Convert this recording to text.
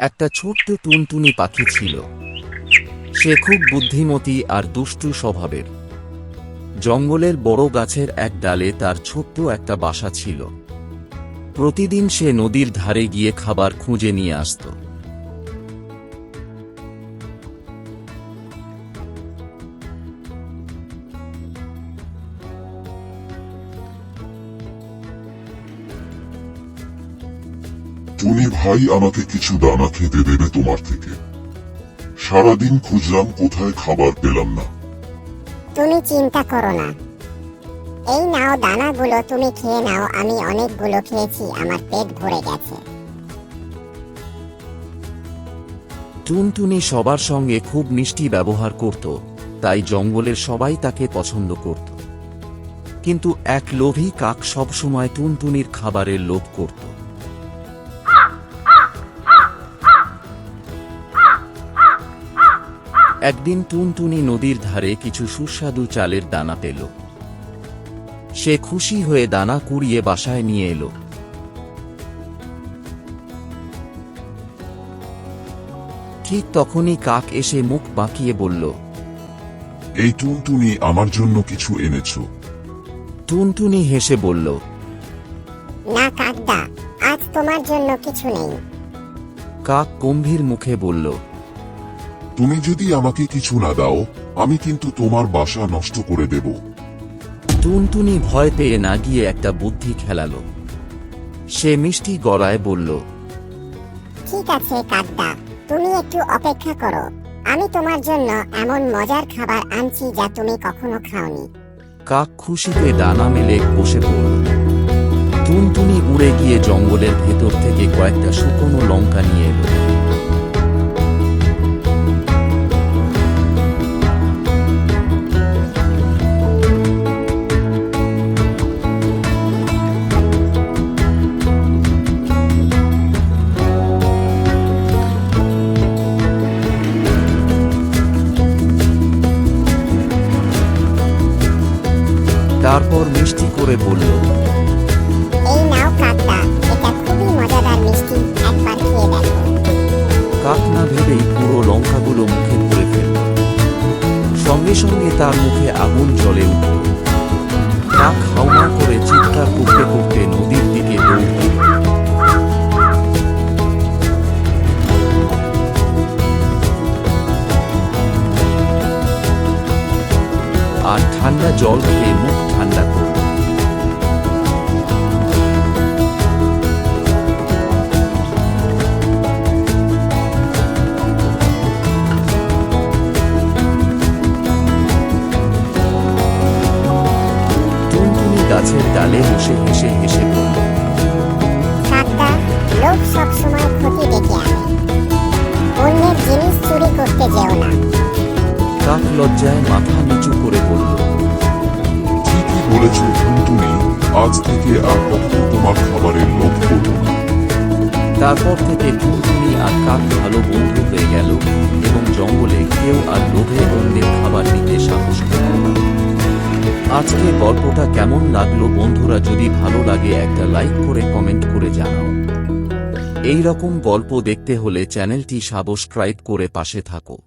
একটা ছোট্ট টুনটুনি পাখি ছিল। সে খুব বুদ্ধিমতী আর দুষ্টু স্বভাবের। জঙ্গলের বড় গাছের এক ডালে তার ছোট্ট একটা বাসা ছিল। প্রতিদিন সে নদীর ধারে গিয়ে খাবার খুঁজে নিয়ে আসত। টুনি ভাই আমাকে কিছু দানা খেতে দেবে তোমার থেকে। সারাদিন খুঁজলাম কোথায় খাবার পেলাম না। তুমি চিন্তা করো না। এই নাও দানাগুলো তুমি খেয়ে নাও আমি অনেকগুলো খেয়েছি আমার পেট ভরে গেছে। টুনটুনি সবার সঙ্গে খুব মিষ্টি ব্যবহার করত তাই জঙ্গলের সবাই তাকে পছন্দ করত। কিন্তু এক লোভী কাক সবসময় টুনটুনির খাবারের লোভ করত। একদিন টুনটুনি নদীর ধারে কিছু সুস্বাদু চালের দানা পেল। সে খুশি হয়ে দানা কুড়িয়ে বাসায় নিয়ে এলো। ঠিক তখনই কাক এসে মুখ বাঁকিয়ে বলল এই টুনটুনি আমার জন্য কিছু এনেছো? টুনটুনি হেসে বলল না কাকদা আজ তোমার জন্য কিছু নেই। কাক গম্ভীর মুখে বলল তুমি যদি আমাকে কিছু না দাও আমি কিন্তু তোমার বাসা নষ্ট করে দেব। টুনটুনি ভয় পেয়ে না গিয়ে একটা বুদ্ধি খেলালো। সে মিষ্টি গলায় বলল ঠিক আছে কাকদা তুমি একটু অপেক্ষা করো। আমি তোমার জন্য এমন মজার খাবার আনছি যা তুমি কখনো খাওনি। কাক খুশিতে ডানা মেলে বসে পড়ল। টুনটুনি উড়ে গিয়ে জঙ্গলের ভেতর থেকে কয়েকটা শুকনো লঙ্কা নিয়ে এলো। তারপর মিষ্টি করে বলল এই নাও কাকদা এটা খুবই মজাদার মিষ্টি একবার খেয়ে দেখো। কাক না ভেবেই পুরো লঙ্কাগুলো মুখে ভরে ফেলল। সঙ্গে সঙ্গে তার মুখে আগুন জ্বলে উঠল। কাক হাওমা করে চিৎকার করতে করতে নদীর দিকে দৌড় আর ঠান্ডা জল খেয়ে মুখ গাছের ডালে বসে হেসে হেসে বলল লোক সবসময় ক্ষতি আনে। অন্যের জিনিস চুরি করতে যেও না। কাক লজ্জায় মাথা নিচু করে বলল ঠিকই বলেছ টুনটুনি আজ থেকে আর কখনো তোমার খাবারের লোভ করব না। তারপর থেকে টুনটুনি আর কাক ভালো বন্ধু হয়ে গেল এবং জঙ্গলে কেউ আর লোভে অন্যের খাবার নিতে আজকে গল্পটা কেমন লাগল বন্ধুরা যদি ভালো লাগে একটা লাইক করে কমেন্ট করে জানাও। এই রকম গল্প দেখতে হলে চ্যানেলটি সাবস্ক্রাইব করে পাশে থাকো।